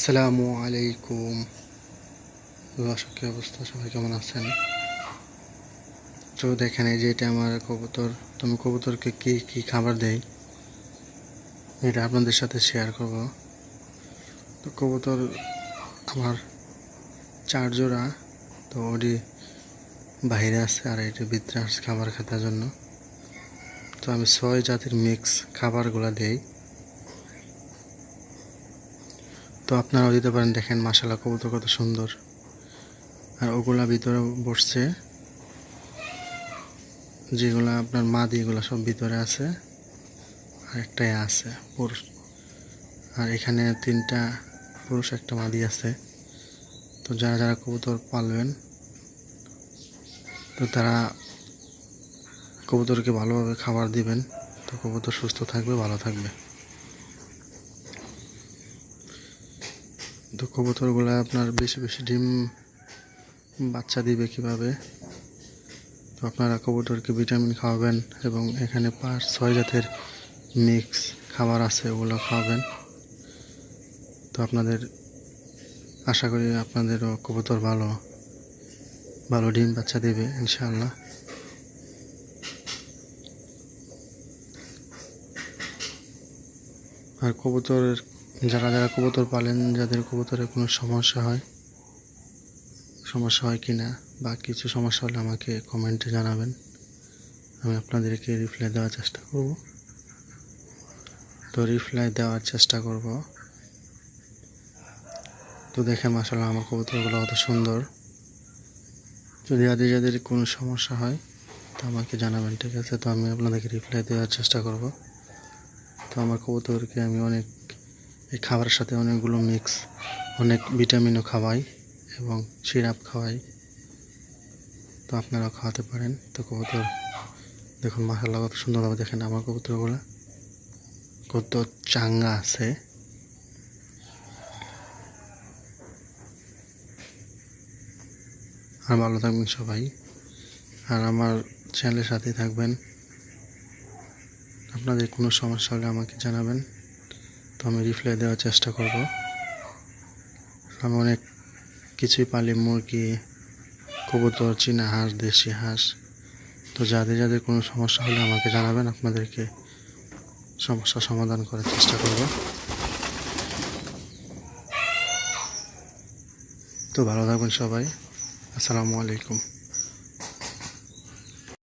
আসসালামু আলাইকুম। দর্শক অবস্থা? সবাই কেমন আছেন? তো দেখেন, এই যে এটা আমার কবুতর। তুমি কবুতরকে কি কি খাবার দেই? এটা আপনাদের সাথে শেয়ার করব। তো কবুতর আমার চার জোড়া। তো ওটি বাইরে আছে আর এটি ভিতরে আসছে খাবার খাতার জন্য। তো আমি ছয় জাতির মিক্স খাবারগুলো দেই। তো আপনারাও দিতে পারেন। দেখেন মাসালা কবুতর কত সুন্দর। আর ওগুলা ভিতরে বসছে। যেগুলা আপনার মাদি, এগুলো সব ভিতরে আছে। আর একটাই আছে, পুরুষ। আর এখানে তিনটা পুরুষ, একটা মাদি আছে। তো যারা যারা কবুতর পালবেন, তো তারা কবুতরকে ভালোভাবে খাবার দিবেন। তো কবুতর সুস্থ থাকবে, ভালো থাকবে। তো কবুতরগুলো আপনার বেশি বেশি ডিম বাচ্চা দিবে কীভাবে? তো আপনারা কবুতরকে ভিটামিন খাওয়াবেন এবং এখানে পাঁচ, ছয় জাতের মিক্স খাবার আছে, ওগুলো খাওয়াবেন। তো আপনাদের, আশা করি আপনাদেরও কবুতর ভালো ভালো ডিম বাচ্চা দেবে, ইনশাআল্লাহ। আর কবুতরের যারা যারা কবুতর পালেন, যাদের কবুতরের কোনো সমস্যা হয় সমস্যা হয় কি না বা কিছু সমস্যা হলে আমাকে কমেন্টে জানাবেন। আমি আপনাদেরকে রিপ্লাই দেওয়ার চেষ্টা করব। তো রিপ্লাই দেওয়ার চেষ্টা করব। তো দেখে মাসাল্লাহ আমার কবুতরগুলো কত সুন্দর। যদি যাদের যাদের কোনো সমস্যা হয়, তো আমাকে জানাবেন, ঠিক আছে? তো আমি আপনাদেরকে রিপ্লাই দেওয়ার চেষ্টা করব। তো আমার কবুতরকে আমি অনেক এই খাবারের সাথে অনেকগুলো মিক্স অনেক ভিটামিনও খাওয়াই এবং সিরাপ খাওয়াই। তো আপনারাও খাওয়াতে পারেন। তো কবুতর, দেখুন মাসাল্লাহ কত সুন্দরভাবে দেখেন আমার কবুতরগুলো। কত চাঙ্গা আছে। আর ভালো থাকবেন সবাই। আর আমার চ্যানেলের সাথে থাকবেন। আপনাদের কোনো সমস্যা হলে আমাকে জানাবেন। তো আমি রিপ্লাই দেওয়ার চেষ্টা করব। আমি অনেক কিছুই পালি, মুরগি, কবুতর, চীনা হাঁস, দেশি হাঁস। তো যাদের যাদের কোনো সমস্যা হলে আমাকে জানাবেন, আপনাদেরকে সমস্যা সমাধান করার চেষ্টা করব। তো ভালো থাকবেন সবাই। আসসালামু আলাইকুম।